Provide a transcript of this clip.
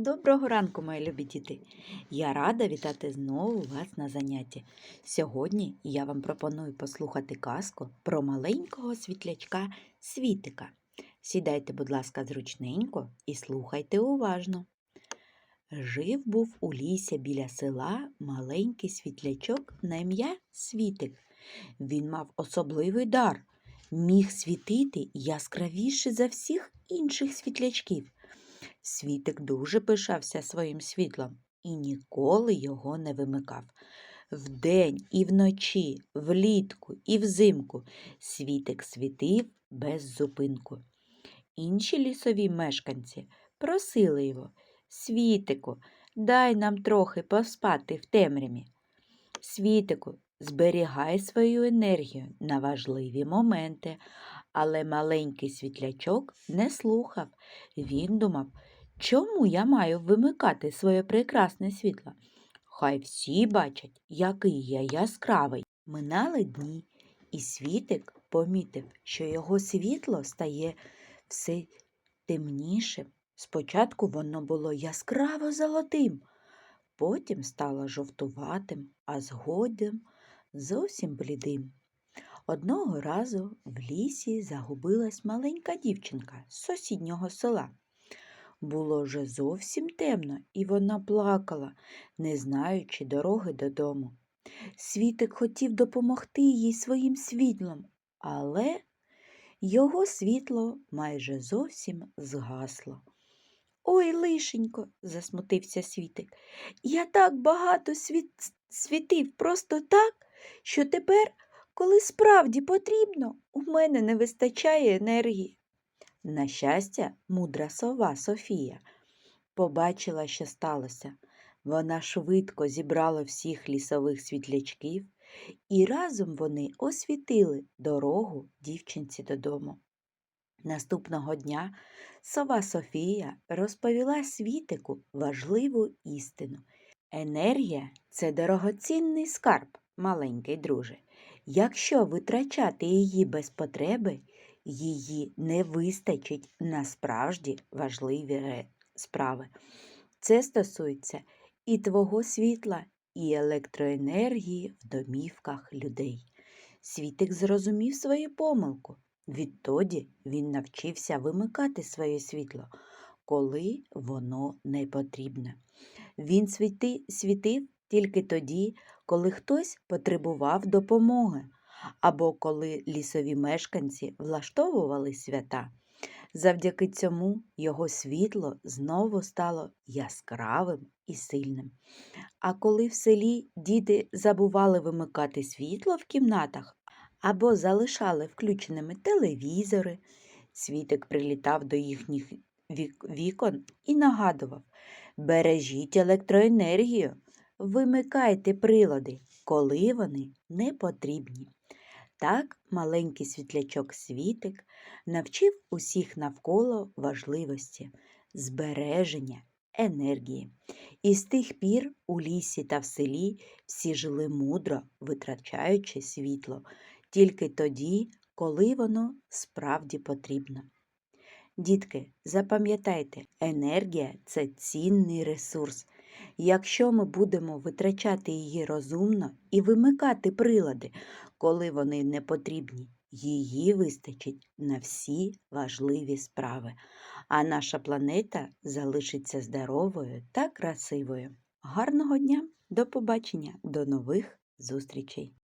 Доброго ранку, мої любі діти! Я рада вітати знову вас на занятті. Сьогодні я вам пропоную послухати казку про маленького світлячка світика. Сідайте, будь ласка, зручненько і слухайте уважно. Жив був у лісі біля села маленький світлячок на ім'я Світик. Він мав особливий дар, міг світити яскравіше за всіх інших світлячків. Світик дуже пишався своїм світлом і ніколи його не вимикав. Вдень і вночі, влітку і взимку світик світив без зупинку. Інші лісові мешканці просили його Світику, дай нам трохи поспати в темряві. Світику, зберігай свою енергію на важливі моменти, але маленький світлячок не слухав. Він думав, чому я маю вимикати своє прекрасне світло? Хай всі бачать, який я яскравий. Минали дні, і світик помітив, що його світло стає все темнішим. Спочатку воно було яскраво золотим, потім стало жовтуватим, а згодом зовсім блідим. Одного разу в лісі загубилась маленька дівчинка з сусіднього села. Було вже зовсім темно, і вона плакала, не знаючи дороги додому. Світик хотів допомогти їй своїм світлом, але його світло майже зовсім згасло. Ой, лишенько, засмутився світик. Я так багато світ... світив просто так, що тепер, коли справді потрібно, у мене не вистачає енергії. На щастя, мудра сова Софія побачила, що сталося. Вона швидко зібрала всіх лісових світлячків, і разом вони освітили дорогу дівчинці додому. Наступного дня сова Софія розповіла світику важливу істину. Енергія це дорогоцінний скарб, маленький друже. Якщо витрачати її без потреби, її не вистачить на справді важливі справи. Це стосується і твого світла, і електроенергії в домівках людей. Світик зрозумів свою помилку. Відтоді він навчився вимикати своє світло, коли воно не потрібне. Він світи, світив тільки тоді, коли хтось потребував допомоги, або коли лісові мешканці влаштовували свята. Завдяки цьому його світло знову стало яскравим і сильним. А коли в селі діти забували вимикати світло в кімнатах або залишали включеними телевізори, світик прилітав до їхніх вікон і нагадував Бережіть електроенергію, вимикайте прилади, коли вони не потрібні. Так маленький світлячок світик навчив усіх навколо важливості збереження енергії. І з тих пір у лісі та в селі всі жили мудро, витрачаючи світло, тільки тоді, коли воно справді потрібно. Дітки, запам'ятайте, енергія це цінний ресурс. Якщо ми будемо витрачати її розумно і вимикати прилади, коли вони не потрібні, її вистачить на всі важливі справи, а наша планета залишиться здоровою та красивою. Гарного дня, до побачення, до нових зустрічей!